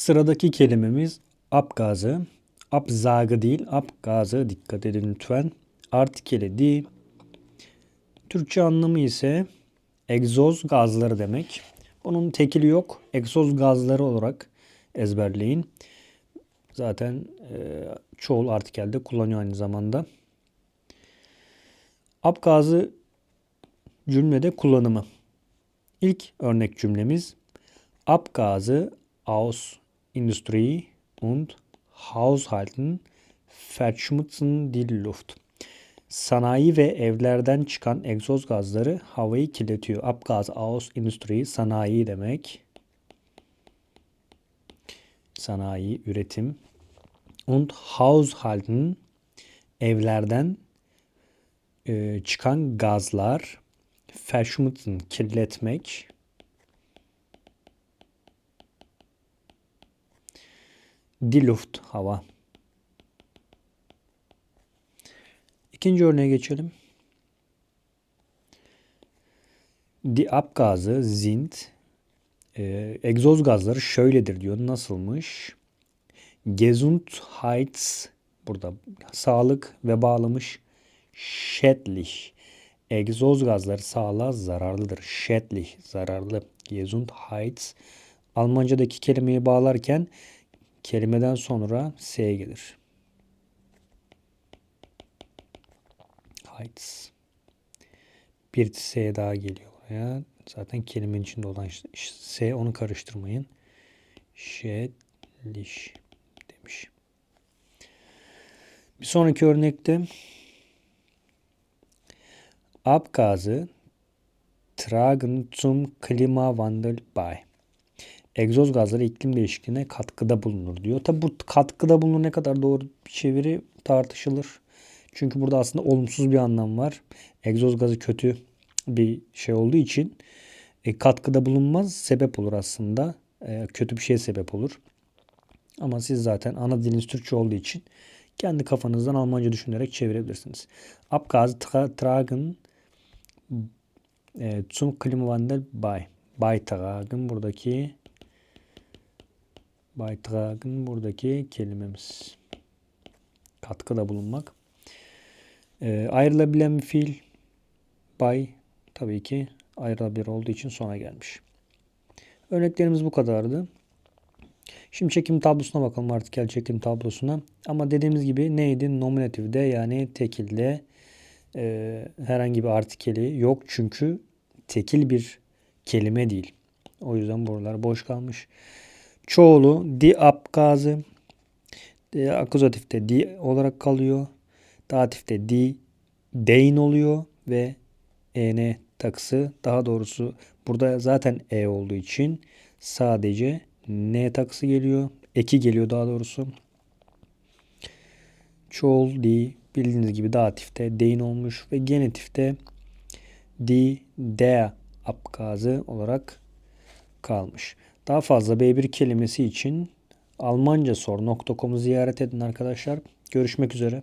Sıradaki kelimemiz Abgazı. Abzagı değil, Abgazı. Dikkat edin lütfen. Artikeli di. Türkçe anlamı ise egzoz gazları demek. Bunun tekili yok. Egzoz gazları olarak ezberleyin. Zaten e, çoğul artikelde kullanıyor aynı zamanda. Abgazı cümlede kullanımı. İlk örnek cümlemiz Abgase aus Industrie und Haushalten verschmutzen die Luft. Sanayi ve evlerden çıkan egzoz gazları havayı kirletiyor. Abgas aus Industrie sanayi demek. Sanayi, üretim. Und Haushalten evlerden e, çıkan gazlar verschmutzen kirletmek. Die Luft hava. İkinci örneğe geçelim. Die Abgase sind e, egzoz gazları şöyledir diyor. Nasılmış? Gesundheits burada sağlık ve bağlamış schädlich. Egzoz gazları sağlığa zararlıdır. Schädlich zararlı. Gesundheits Almancadaki kelimeyi bağlarken kelimeden sonra S gelir. Heights. Bir S daha geliyor buraya. Zaten kelimenin içinde olan S onu karıştırmayın. Schädlich demiş. Bir sonraki örnekte Abgase tragen zum Klimawandel bei. Egzoz gazları iklim değişikliğine katkıda bulunur diyor. Tabi bu katkıda bulunur ne kadar doğru bir çeviri tartışılır. Çünkü burada aslında olumsuz bir anlam var. Egzoz gazı kötü bir şey olduğu için e, katkıda bulunmaz sebep olur aslında. E, kötü bir şeye sebep olur. Ama siz zaten ana diliniz Türkçe olduğu için kendi kafanızdan Almanca düşünerek çevirebilirsiniz. Abgase tra tragen e, zum Klimawandel bei. Beitragen buradaki Beitragen buradaki kelimemiz. Katkıda bulunmak. E, ayrılabilen bir fiil by tabii ki ayrılabilir olduğu için sona gelmiş. Örneklerimiz bu kadardı. Şimdi çekim tablosuna bakalım artık gel çekim tablosuna. Ama dediğimiz gibi neydi? Nominatifde yani tekilde e, herhangi bir artikeli yok. Çünkü tekil bir kelime değil. O yüzden buralar boş kalmış. Çoğulu di apgazı e, akuzatifte di olarak kalıyor. Datifte di dein oluyor ve en takısı daha doğrusu burada zaten e olduğu için sadece n takısı geliyor. Eki geliyor daha doğrusu. Çoğul di bildiğiniz gibi datifte dein olmuş ve genitifte di der apgazı olarak kalmış. Daha fazla B1 kelimesi için almanca sor.com'u ziyaret edin arkadaşlar. Görüşmek üzere.